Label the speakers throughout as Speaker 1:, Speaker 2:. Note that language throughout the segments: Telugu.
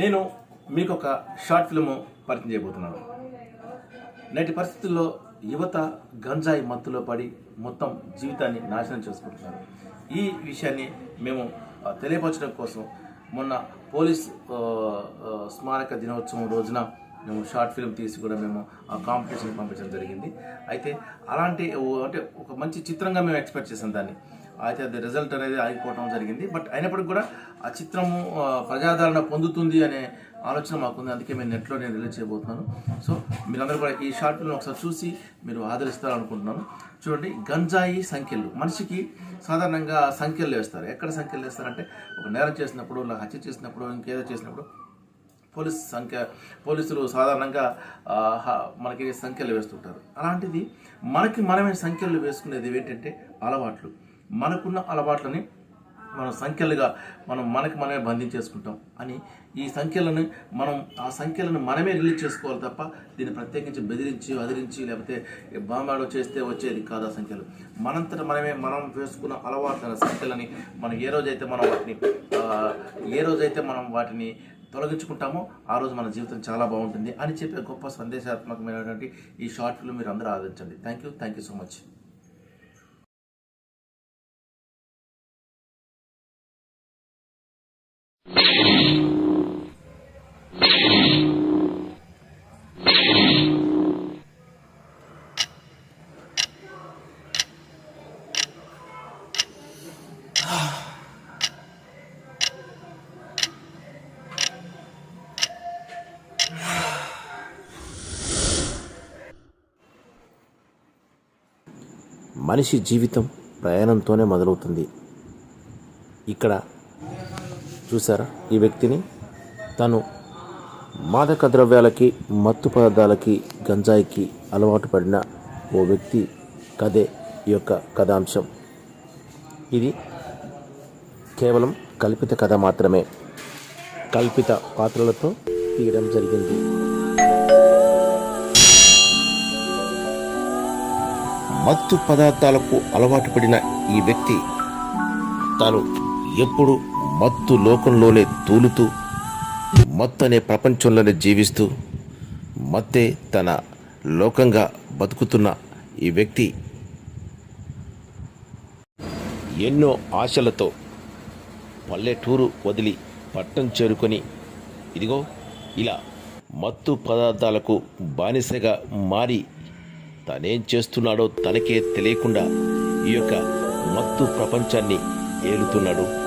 Speaker 1: నేను మీకు ఒక షార్ట్ ఫిల్మ్ పరిచయం చేయబోతున్నాను. నేటి పరిస్థితుల్లో యువత గంజాయి మత్తులో పడి మొత్తం జీవితాన్ని నాశనం చేసుకుంటున్నారు. ఈ విషయాన్ని మేము తెలియపరచడం కోసం మొన్న పోలీస్ స్మారక దినోత్సవం రోజున మేము షార్ట్ ఫిల్మ్ తీసి కూడా మేము ఆ కాంపిటీషన్ పంపించడం జరిగింది. అయితే అలాంటి అంటే ఒక మంచి చిత్రంగా మేము ఎక్స్పెక్ట్ చేసాం దాన్ని. అయితే అది రిజల్ట్ అనేది ఆగిపోవడం జరిగింది. బట్ అయినప్పటికీ కూడా ఆ చిత్రము ప్రజాదరణ పొందుతుంది అనే ఆలోచన మాకుంది. అందుకే మేము నెట్లో నేను రిలీజ్ చేయబోతున్నాను. సో మీరందరూ కూడా ఈ షార్ట్ ఫిల్మ్ ఒకసారి చూసి మీరు ఆదరిస్తారు అనుకుంటున్నాను చూడండి గంజాయి సంఖ్యలు. మనిషికి సాధారణంగా సంఖ్యలు వేస్తారు. ఎక్కడ సంఖ్యలు వేస్తారంటే ఒక నేరం చేసినప్పుడు ఇలా హత్య చేసినప్పుడు ఇంకేదో చేసినప్పుడు పోలీస్ సంఖ్య పోలీసులు సాధారణంగా మనకి సంఖ్యలు వేస్తుంటారు. అలాంటిది మనకి మనమే సంఖ్యలు వేసుకునేది ఏంటంటే అలవాట్లు. మనకున్న అలవాట్లని మనం సంఖ్యలుగా మనం మనకి మనమే బంధించేసుకుంటాం. అని ఈ సంఖ్యలను మనం ఆ సంఖ్యలను మనమే రిలీజ్ చేసుకోవాలి తప్ప దీన్ని ప్రత్యేకించి బెదిరించి అదిరించి లేకపోతే బాంబాడో చేస్తే వచ్చేది కాదు ఆ సంఖ్యలు. మనంతట మనమే మనం వేసుకున్న అలవాట్ల సంఖ్యలని మనం ఏ రోజైతే మనం వాటిని ఏ రోజైతే మనం వాటిని తొలగించుకుంటామో ఆ రోజు మన జీవితం చాలా బాగుంటుంది అని చెప్పే గొప్ప సందేశాత్మకమైనటువంటి ఈ షార్ట్ ఫిల్మ్ మీరు అందరూ ఆదరించండి. Thank you thank you so much
Speaker 2: మనిషి జీవితం ప్రయాణంతోనే మొదలవుతుంది. ఇక్కడ చూసారా? ఈ వ్యక్తిని తను మాదక ద్రవ్యాలకి మత్తు పదార్థాలకి గంజాయికి అలవాటు పడిన ఓ వ్యక్తి కథే ఈ యొక్క కథాంశం. ఇది కేవలం కల్పిత కథ మాత్రమే. కల్పిత పాత్రలతో తీయడం జరిగింది. మత్తు పదార్థాలకు అలవాటు పడిన ఈ వ్యక్తి తాను ఎప్పుడు మత్తు లోకంలోనే తూలుతూ మత్తు అనే ప్రపంచంలోనే జీవిస్తూ మత్తే తన లోకంగా బతుకుతున్న ఈ వ్యక్తి ఎన్నో ఆశలతో పల్లెటూరు వదిలి పట్టణం చేరుకొని ఇదిగో ఇలా మత్తు పదార్థాలకు బానిసగా మారి తనేం చేస్తున్నాడో తనకే తెలియకుండా ఈ యొక్క మత్తు ప్రపంచాన్ని ఏలుతున్నాడు.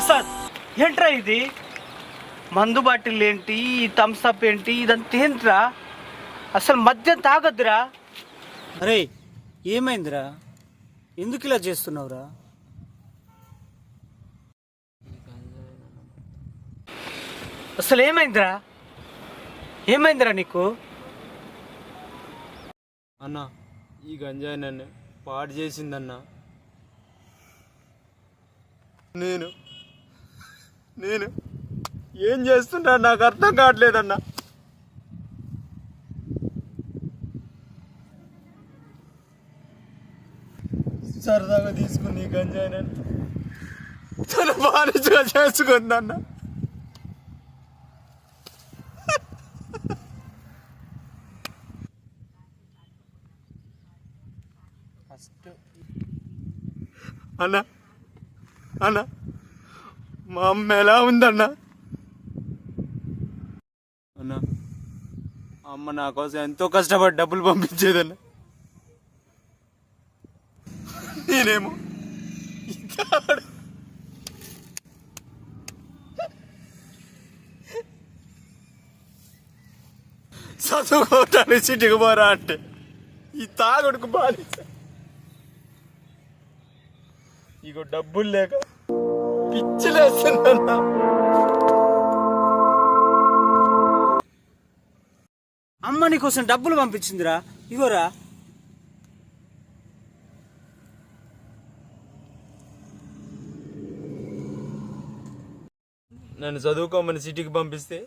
Speaker 3: ప్రసాద్ ఏంట్రా ఇది? మందు బాటిల్ ఏంటి ఈ థమ్స్ అప్ ఏంటి ఇదంతా ఏంట్రా? అసలు మద్యం తాగొద్దురా? అరే ఏమైందిరా? ఎందుకు ఇలా చేస్తున్నావురా? అసలు ఏమైందిరా? ఏమైందిరా నీకు?
Speaker 4: అన్న ఈ గంజాయి నన్ను పాడు చేసిందన్న. నేను నేను ఏం చేస్తున్నా నాకు అర్థం కావట్లేదన్న. సరదాగా తీసుకుని గంజాయి తన బానిసగా చేసుకుందన్న. అన్న అన్న. మా అమ్మ ఎలా ఉందన్న? అన్న అమ్మ నా కోసం ఎంతో కష్టపడి డబ్బులు పంపించేదన్న. నేనేమో చదువుకోవటానికి సిటీకి పోరా అంటే. ఈ తాగుడుకు బాధించ ఇగో డబ్బులు లేక పిచ్చిలేస్తుందన్నా
Speaker 3: అమ్మ నీకోసం డబ్బులు పంపించిందిరా. ఇగోరా.
Speaker 4: నన్ను చదువుకోమని సిటీకి పంపిస్తే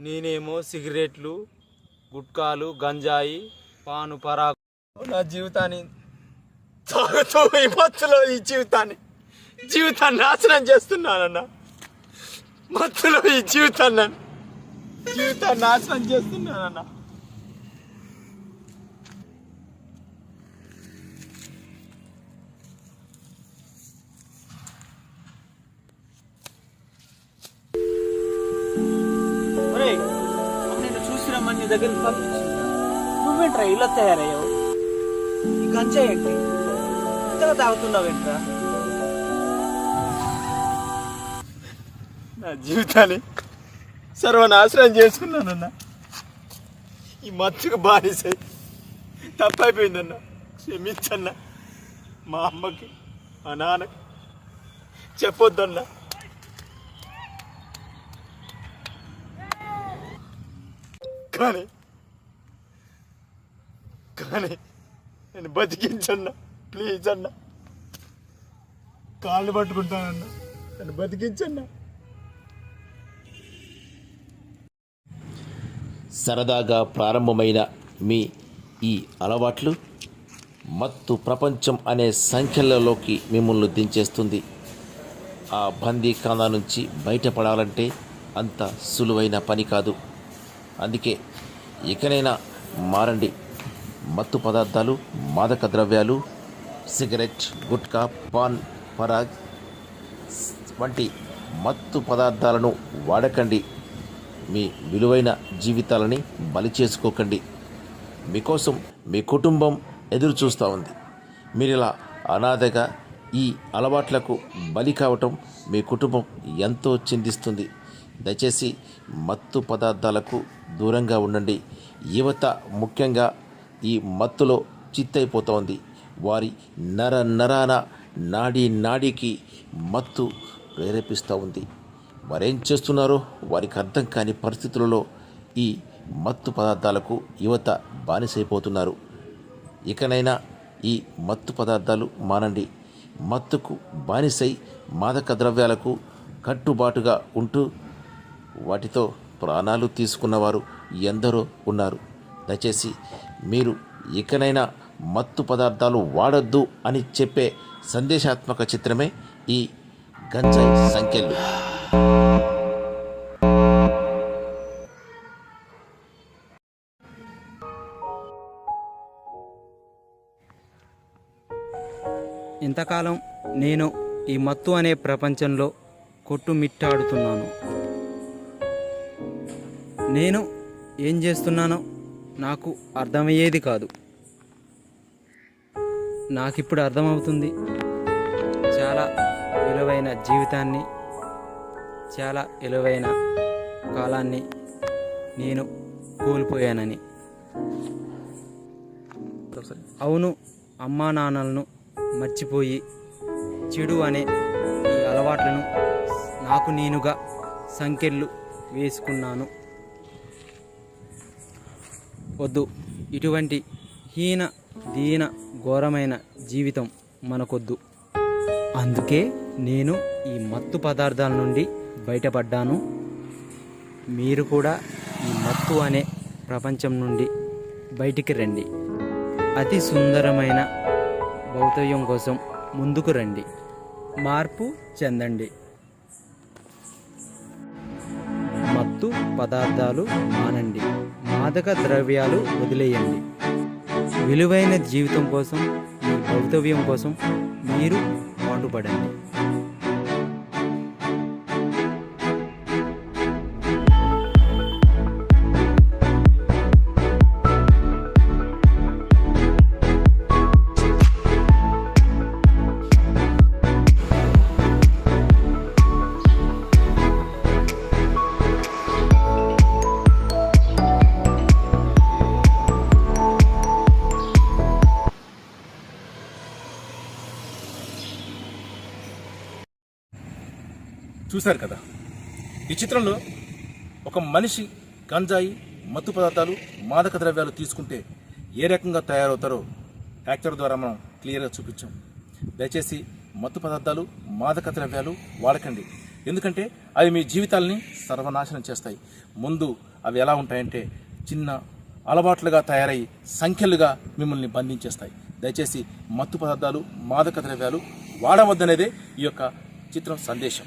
Speaker 4: నేనేమో సిగరెట్లు గుట్కాలు గంజాయి పాను పరాకు నా జీవితాన్ని తాగుతూ ఈ మత్తులో ఈ జీవితాన్ని. జీవితాన్ని నాశనం చేస్తున్నానన్న. మత్తులో ఈ జీవితాన్ని జీవితాన్ని నాశనం చేస్తున్నానన్న.
Speaker 3: ఒరేయ్ నేను నీ దగ్గరికి పంపించింది నువ్వేంట్రా ఇలా తయారయ్యావు? ఈ గంజాయి ఏంటి? ఇంతగా తాగుతున్నావేంట్రా?
Speaker 4: నా జీవితాన్ని సర్వనాశనం చేసుకున్నానన్న. ఈ మత్తుకు బానిసై తప్పైపోయిందన్న. క్షమించన్న. మా అమ్మకి మా నాన్నకి చెప్పొద్దన్న. కానీ కానీ నేను బతికించన్న. ప్లీజ్ అన్న. కాళ్ళు పట్టుకుంటానన్న. నన్ను బతికించన్నా.
Speaker 1: సరదాగా ప్రారంభమైన మీ ఈ అలవాట్లు మత్తు ప్రపంచం అనే సంఖ్యలలోకి మిమ్మల్ని దించేస్తుంది. ఆ బందీఖానా నుంచి బయటపడాలంటే అంత సులువైన పని కాదు. అందుకే ఇకనైనా మారండి. మత్తు పదార్థాలు మాదక ద్రవ్యాలు సిగరెట్ గుట్కా పాన్ పరాగ్ వంటి మత్తు పదార్థాలను వాడకండి. మీ విలువైన జీవితాలని బలి చేసుకోకండి. మీకోసం మీ కుటుంబం ఎదురు చూస్తూ ఉంది. మీరు ఇలా అనాథగా ఈ అలవాట్లకు బలి కావటం మీ కుటుంబం ఎంతో చిందిస్తుంది. దయచేసి మత్తు పదార్థాలకు దూరంగా ఉండండి. యువత ముఖ్యంగా ఈ మత్తులో చిత్తైపోతోంది వారి నర నరాన నాడీ నాడీకి మత్తు ప్రేరేపిస్తూ ఉంది. వారేం చేస్తున్నారో వారికి అర్థం కాని పరిస్థితులలో ఈ మత్తు పదార్థాలకు యువత బానిసైపోతున్నారు. ఇకనైనా ఈ మత్తు పదార్థాలు మానండి. మత్తుకు బానిసై మాదక ద్రవ్యాలకు కట్టుబాటుగా ఉంటూ వాటితో ప్రాణాలు తీసుకున్నవారు ఎందరో ఉన్నారు. దయచేసి మీరు ఇకనైనా మత్తు పదార్థాలు వాడొద్దు అని చెప్పే సందేశాత్మక చిత్రమే ఈ గంజాయి సంఖ్యలు.
Speaker 5: ఇంతకాలం నేను ఈ మత్తు అనే ప్రపంచంలో కొట్టుమిట్టాడుతున్నాను. నేను ఏం చేస్తున్నానో నాకు అర్థమయ్యేది కాదు. నాకిప్పుడు అర్థమవుతుంది. చాలా విలువైన జీవితాన్ని చాలా విలువైన కాలాన్ని నేను కోల్పోయానని. అవును అమ్మా నాన్నలను మర్చిపోయి చెడు అనే ఈ అలవాట్లను నాకు నేనుగా సంకెళ్ళు వేసుకున్నాను. వద్దు. ఇటువంటి హీన దీన ఘోరమైన జీవితం మనకొద్దు. అందుకే నేను ఈ మత్తు పదార్థాల నుండి బయటపడ్డాను. మీరు కూడా ఈ మత్తు అనే ప్రపంచం నుండి బయటికి రండి. అతి సుందరమైన భౌతవ్యం కోసం ముందుకు రండి. మార్పు చెందండి. మత్తు పదార్థాలు మానండి. మాదక ద్రవ్యాలు వదిలేయండి. విలువైన జీవితం కోసం మీ భౌతవ్యం కోసం మీరు పాటుపడండి.
Speaker 1: చూశారు కదా? ఈ చిత్రంలో ఒక మనిషి గంజాయి మత్తు పదార్థాలు మాదక ద్రవ్యాలు తీసుకుంటే ఏ రకంగా తయారవుతారో యాక్టర్ ద్వారా మనం క్లియర్గా చూపించాం. దయచేసి మత్తు పదార్థాలు మాదక ద్రవ్యాలు వాడకండి. ఎందుకంటే అవి మీ జీవితాల్ని సర్వనాశనం చేస్తాయి. ముందు అవి ఎలా ఉంటాయంటే చిన్న అలవాట్లుగా తయారై సంఖ్యలుగా మిమ్మల్ని బంధించేస్తాయి. దయచేసి మత్తు పదార్థాలు మాదక ద్రవ్యాలు వాడవద్దనేదే ఈ యొక్క చిత్రం సందేశం.